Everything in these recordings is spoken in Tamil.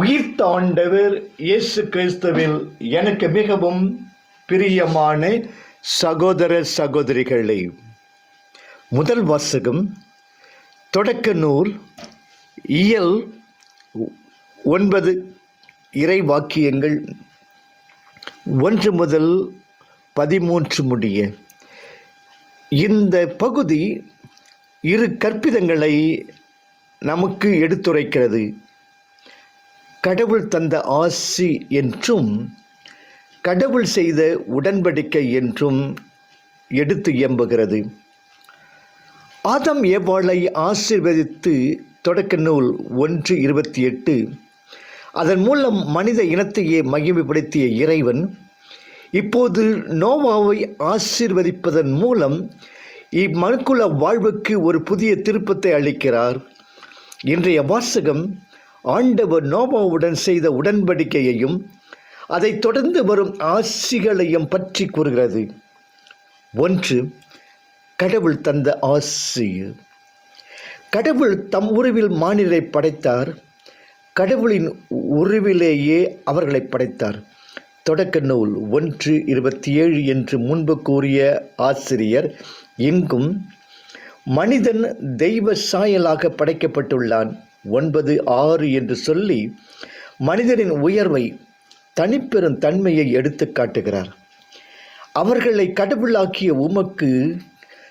உயிர்த்த ஆண்டவர் இயேசு கிறிஸ்துவில் எனக்கு மிகவும் பிரியமான சகோதர சகோதரிகளே முதல் வாசகம் தொடக்க நூல் இயல் ஒன்பது இறை வாக்கியங்கள் ஒன்று முதல் பதிமூன்று முடிய. இந்த பகுதி இரு கற்பிதங்களை நமக்கு எடுத்துரைக்கிறது. கடவுள் தந்த ஆசி என்றும் கடவுள் செய்த உடன்படிக்கை என்றும் எடுத்து இயம்புகிறது. ஆதம் ஏவாளை ஆசீர்வதித்து தொடக்க நூல் ஒன்று இருபத்தி எட்டு அதன் மூலம் மனித இனத்தையே மகிமைப்படுத்திய இறைவன் இப்போது நோவாவை ஆசீர்வதிப்பதன் மூலம் இம்மனுக்குல வாழ்வுக்கு ஒரு புதிய திருப்பத்தை அளிக்கிறார். இன்றைய வாசகம் ஆண்டவர் நோவாவுடன் செய்த உடன்படிக்கையையும் அதைத் தொடர்ந்து வரும் ஆசிகளையும் பற்றி கூறுகிறது. ஒன்று கடவுள் தந்த ஆசி கடவுள் தம் உருவில் மானிடரை படைத்தார். கடவுளின் உருவிலேயே அவர்களை படைத்தார். தொடக்க நூல் ஒன்று இருபத்தி ஏழு என்று முன்பு கூறிய ஆசிரியர் இங்கும் மனிதன் தெய்வ சாயலாக படைக்கப்பட்டுள்ளான். ஒன்பது ஆறு என்று சொல்லி மனிதனின் உயர்வை தனிப்பெரும் தன்மையை எடுத்து காட்டுகிறார். அவர்களை கடவுளாக்கிய உமக்கு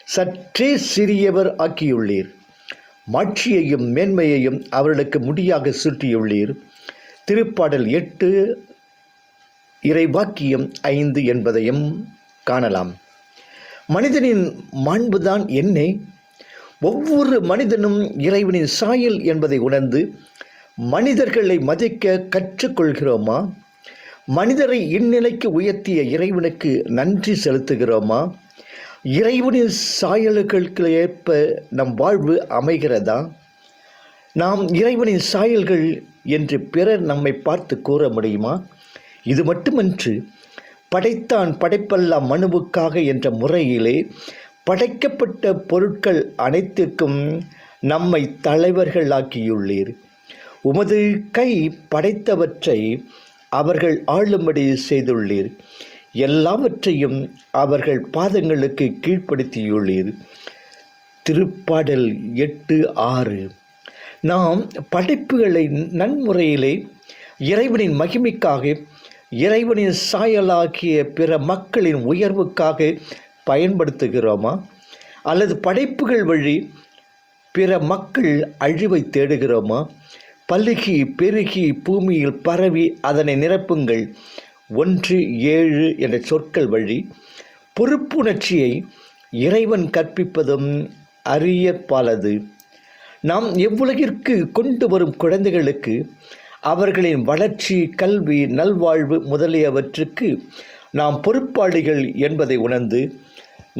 சற்றே சிறியவர் ஆக்கியுள்ளீர். மாட்சியையும் மேன்மையையும் அவர்களுக்கு முடியாக சுற்றியுள்ளீர் திருப்பாடல் எட்டு இறைவாக்கியம் ஐந்து என்பதையும் காணலாம். மனிதனின் மாண்புதான் என்னை? ஒவ்வொரு மனிதனும் இறைவனின் சாயல் என்பதை உணர்ந்து மனிதர்களை மதிக்க கற்றுக்கொள்கிறோமா? மனிதரை இந்நிலைக்கு உயர்த்திய இறைவனுக்கு நன்றி செலுத்துகிறோமா? இறைவனின் சாயல்களுக்கு ஏற்ப நம் வாழ்வு அமைகிறதா? நாம் இறைவனின் சாயல்கள் என்று பிறர் நம்மை பார்த்து கூற முடியுமா? இது மட்டுமன்று படைத்தான் படைப்பல்லாம் மனுவுக்காக என்ற முறையிலே படைக்கப்பட்ட பொருட்கள் அனைத்திற்கும் நம்மை தலைவர்களாக்கியுள்ளீர். உமது கை படைத்தவற்றை அவர்கள் ஆளும்படி செய்துள்ளீர். எல்லாவற்றையும் அவர்கள் பாதங்களுக்கு கீழ்ப்படுத்தியுள்ளீர். திருப்பாடல் எட்டு ஆறு. நாம் படைப்புகளை நன்முறையிலே இறைவனின் மகிமைக்காக இறைவனின் சாயலாகிய பிற மக்களின் உயர்வுக்காக பயன்படுத்துகிறோமா? அல்லது படைப்புகள் வழி பிற மக்கள் அழிவை தேடுகிறோமா? பல்லுகி பெருகி பூமியில் பரவி அதனை நிரப்புங்கள். ஒன்று ஏழு என்ற சொற்கள் வழி. பொறுப்புணர்ச்சியை இறைவன் கற்பிப்பதும் அரிய பலது. நாம் எவ்வுலகிற்கு கொண்டு வரும் குழந்தைகளுக்கு அவர்களின் வளர்ச்சி கல்வி நல்வாழ்வு முதலியவற்றுக்கு நாம் பொறுப்பாளிகள் என்பதை உணர்ந்து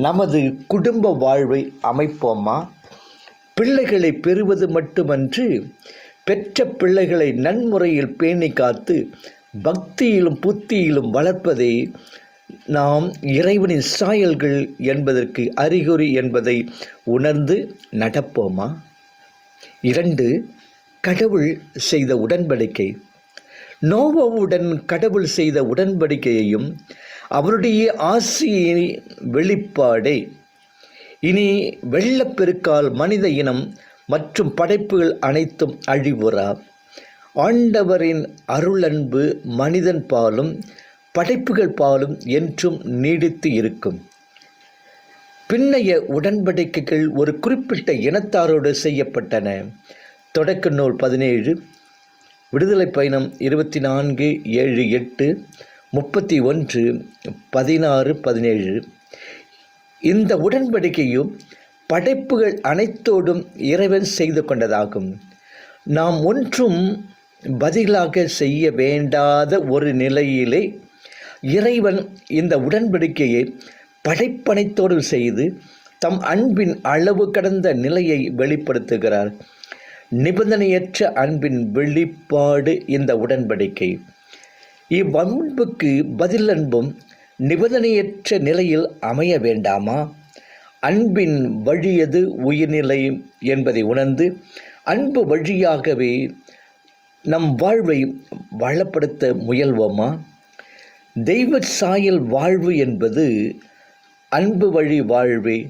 நமது குடும்ப வாழ்வை அமைப்போமா? பிள்ளைகளை பெறுவது மட்டுமன்று பெற்ற பிள்ளைகளை நன்முறையில் பேணி காத்து பக்தியிலும் புத்தியிலும் வளர்ப்பதை நாம் இறைவனின் சாயல்கள் என்பதற்கு அறிகுறி என்பதை உணர்ந்து நடப்போமா? இரண்டு கடவுள் செய்த உடன்படிக்கை. நோவோவுடன் கடவுள் செய்த உடன்படிக்கையையும் அவருடைய ஆசியின் வெளிப்பாடே. இனி வெள்ளப்பெருக்கால் மனித இனம் மற்றும் படைப்புகள் அனைத்தும் அழிவுறா. ஆண்டவரின் அருளன்பு மனிதன் பாலும் படைப்புகள் பாலும் என்றும் நீடித்து இருக்கும். பின்னைய உடன்படிக்கைகள் ஒரு குறிப்பிட்ட இனத்தாரோடு செய்யப்பட்டன. தொடக்க நூல் பதினேழு விடுதலை பயணம் இருபத்தி நான்கு ஏழு எட்டு முப்பத்தி ஒன்று பதினாறு பதினேழு. இந்த உடன்படிக்கையும் படைப்புகள் அனைத்தோடும் இறைவன் செய்து கொண்டதாகும். நாம் ஒன்றும் பதிலாக செய்ய வேண்டாத ஒரு நிலையிலே இறைவன் இந்த உடன்படிக்கையை படைப்பனைத்தோடு செய்து தம் அன்பின் அளவு கடந்த நிலையை வெளிப்படுத்துகிறார். நிபந்தனையற்ற அன்பின் வெளிப்பாடு இந்த உடன்படிக்கை. இவ்வன்புக்கு பதில் அன்பும் நிபந்தனையற்ற நிலையில் அமைய வேண்டாமா? அன்பின் வழியது உயிர்நிலை என்பதை உணர்ந்து அன்பு வழியாகவே நம் வாழ்வை வளப்படுத்த முயல்வோமா? தெய்வ சாயல் வாழ்வு என்பது அன்பு வழி வாழ்வே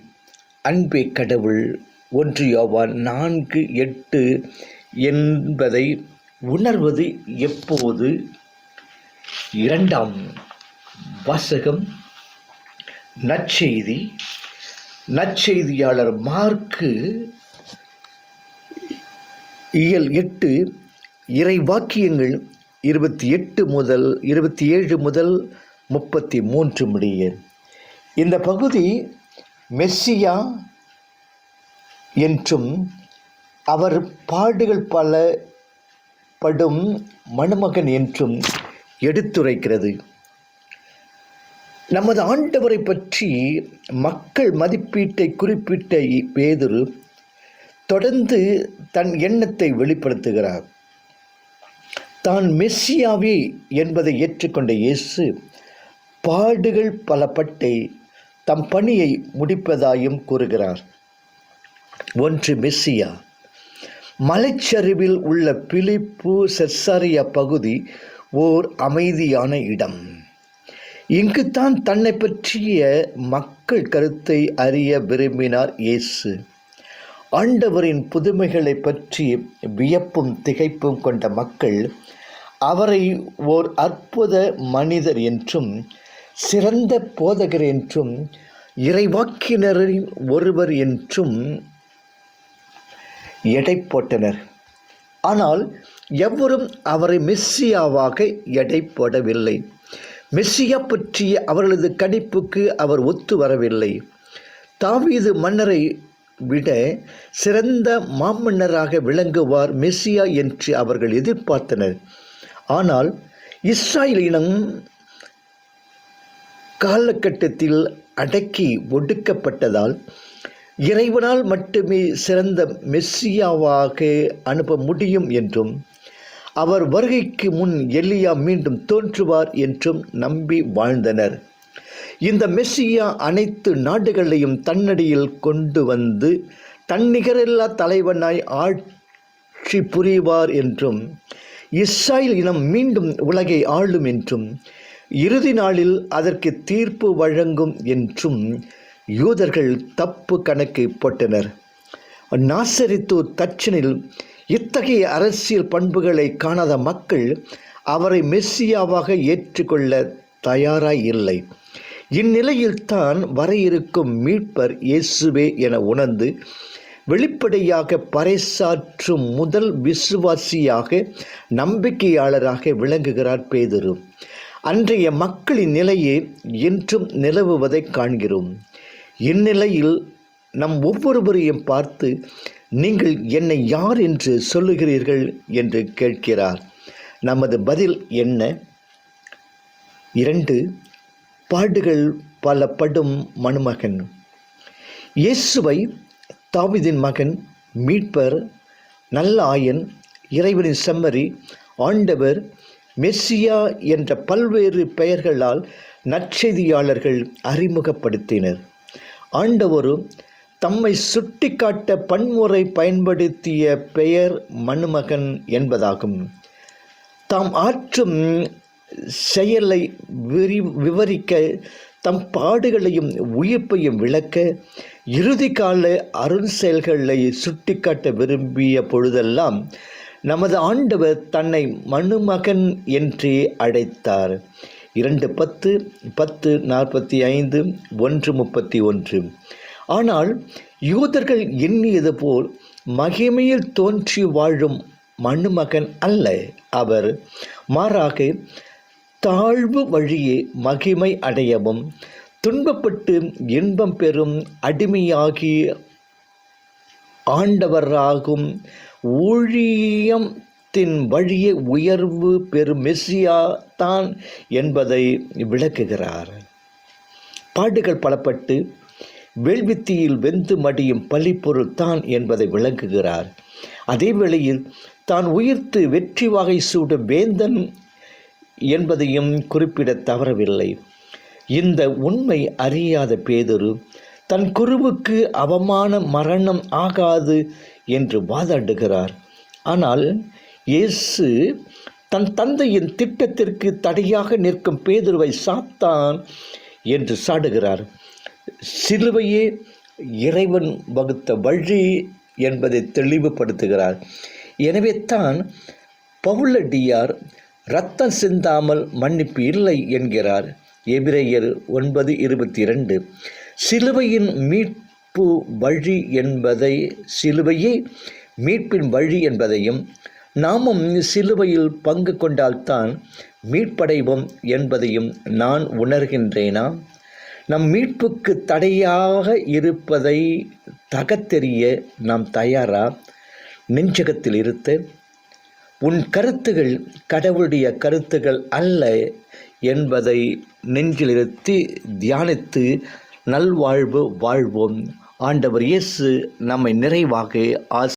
அன்பே கடவுள் ஒன்று யோவான் நான்கு எட்டு என்பதை உணர்வது எப்போது? இரண்டாம் வாசகம் நற்செய்தி. நற்செய்தியாளர் மார்க்கு இயல் எட்டு இறை வாக்கியங்கள் இருபத்தி எட்டு முதல் இருபத்தி ஏழு முதல் முப்பத்தி மூன்று முடிய. இந்த பகுதி மெஸ்ஸியா என்றும் அவர் பாடுகள் பல படும் மணமகன் என்றும் எடுத்துரைக்கிறது. நமது ஆண்டவரை பற்றி மக்கள் மதிப்பீட்டை குறிப்பிட்ட பேதுரு தொடர்ந்து தன் எண்ணத்தை வெளிப்படுத்துகிறார். தான் மெஸ்ஸியாவே என்பதை ஏற்றுக்கொண்ட இயேசு பாடுகள் பல பட்டை தம் பணியை முடிப்பதாயும் கூறுகிறார். ஒன்று மெஸ்ஸியா மலைச்சரிவில் உள்ள பிலிப்பு செஸ்ஸாரியா பகுதி ஓர் அமைதியான இடம். இங்குதான் தன்னை பற்றிய மக்கள் கருத்தை அறிய விரும்பினார் இயேசு. ஆண்டவரின் புதுமைகளை பற்றி வியப்பும் திகைப்பும் கொண்ட மக்கள் அவரை ஓர் அற்புத மனிதர் என்றும் சிறந்த போதகர் என்றும் இறைவாக்கினரின் ஒருவர் என்றும் எடை போட்டனர். ஆனால் எவரும் அவரை மெஸ்ஸியாவாக எடை போடவில்லை. மெஸ்ஸியா பற்றிய அவர்களது கணிப்புக்கு அவர் ஒத்து வரவில்லை. தாவீது மன்னரை விட சிறந்த மாமன்னராக விளங்குவார் மெஸ்ஸியா என்று அவர்கள் எதிர்பார்த்தனர். ஆனால் இஸ்ராயல் இனம் காலகட்டத்தில் அடக்கி ஒடுக்கப்பட்டதால் இறைவனால் மட்டுமே சிறந்த மெஸ்ஸியாவாக அனுப்ப முடியும் என்றும் அவர் வருகைக்கு முன் எல்லியா மீண்டும் தோன்றுவார் என்றும் நம்பி வாழ்ந்தனர். இந்த மெஸ்ஸியா அனைத்து நாடுகளையும் தன்னடியில் கொண்டு வந்து தன்னிகரில்லா தலைவனாய் ஆட்சி புரிவார் என்றும் இஸ்ராயல் இனம் மீண்டும் உலகை ஆளும் என்றும் இறுதி நாளில் அதற்கு தீர்ப்பு வழங்கும் என்றும் யூதர்கள் தப்பு கணக்கு போட்டனர். நாசரித்தூர் தச்சனில் இத்தகைய அரசியல் பண்புகளை காணாத மக்கள் அவரை மெஸ்ஸியாவாக ஏற்றுக்கொள்ள தயாராய் இல்லை இந்நிலையில்தான் வர இருக்கும் மீட்பர் இயேசுவே என உணர்ந்து வெளிப்படையாக பறைசாற்றும் முதல் விசுவாசியாக நம்பிக்கையாளராக விளங்குகிறார் பேதுரு. அன்றைய மக்களின் நிலையே என்றும் நிலவுவதை காண்கிறோம். இந்நிலையில் நம் ஒவ்வொருவரையும் பார்த்து நீங்கள் என்னை யார் என்று சொல்லுகிறீர்கள்? என்று கேட்கிறார். நமது பதில் என்ன? இரண்டு பாடுகள் பல படும் மணுமகன். இயேசுவை தாவிதின் மகன் மீட்பர் நல்ல ஆயன் இறைவனின் செம்மறி ஆண்டவர் மெஸ்ஸியா என்ற பல்வேறு பெயர்களால் நற்செய்தியாளர்கள் அறிமுகப்படுத்தினர். ஆண்டவரும் தம்மை சுட்டிக்காட்ட பன்முறை பயன்படுத்திய பெயர் மணுமகன் என்பதாகும். தாம் ஆற்றும் செயலை விரி விவரிக்க தம் பாடுகளையும் உயிர்ப்பையும் விளக்க இறுதி கால அருண் செயல்களை சுட்டிக்காட்ட விரும்பிய பொழுதெல்லாம் நமது ஆண்டவர் தன்னை மணுமகன் என்றே அழைத்தார். இரண்டு பத்து பத்து நாற்பத்தி ஐந்து ஒன்று முப்பத்தி ஒன்று. ஆனால் யூதர்கள் எண்ணியது போல் மகிமையில் தோன்றி வாழும் மணுமகன் அல்ல அவர். மாறாக தாழ்வு வழியே மகிமை அடையவும் துன்பப்பட்டு இன்பம் பெறும் அடிமையாகி ஆண்டவராகும் ஊழியம் தின் வழியே உயர்வு பெரும் மெஸ்ஸியா தான் என்பதை விளக்குகிறார். பாடுகள் பலப்பட்டு வேள்வித்தியில் வெந்து மடியும் பழிப்பொருள் தான் என்பதை விளக்குகிறார். அதே வேளையில் தான் உயிர்த்து வெற்றி வகை சூடும் வேந்தன் என்பதையும் குறிப்பிட தவறவில்லை. இந்த உண்மை அறியாத பேதொரு தன் குருவுக்கு அவமான மரணம் ஆகாது என்று வாதாடுகிறார். ஆனால் இயேசு தன் தந்தையின் திட்டத்திற்கு தடையாக நிற்கும் பேதுருவை சாத்தான் என்று சாடுகிறார். சிலுவையே இறைவன் வகுத்த வழி என்பதை தெளிவுபடுத்துகிறார். எனவே தான் பவுலடியார் ரத்தம் சிந்தாமல் மன்னிப்பு இல்லை என்கிறார். எபிரேயர் ஒன்பது இருபத்தி இரண்டு சிலுவையின் மீட்பு வழி என்பதை சிலுவையே மீட்பின் வழி என்பதையும் நாமும் சிலுவையில் பங்கு கொண்டால்தான் மீட்படைவோம் என்பதையும் நான் உணர்கின்றேனா? நம் மீட்புக்கு தடையாக இருப்பதை தகத்தெறிய நாம் தயாரா? நெஞ்சகத்தில் இருத்த உன் கருத்துகள் கடவுளுடைய கருத்துகள் அல்ல என்பதை நெஞ்சிலிருத்தி தியானித்து நல்வாழ்வு வாழ்வோம். ஆண்டவர் இயேசு நம்மை நிறைவாக ஆசி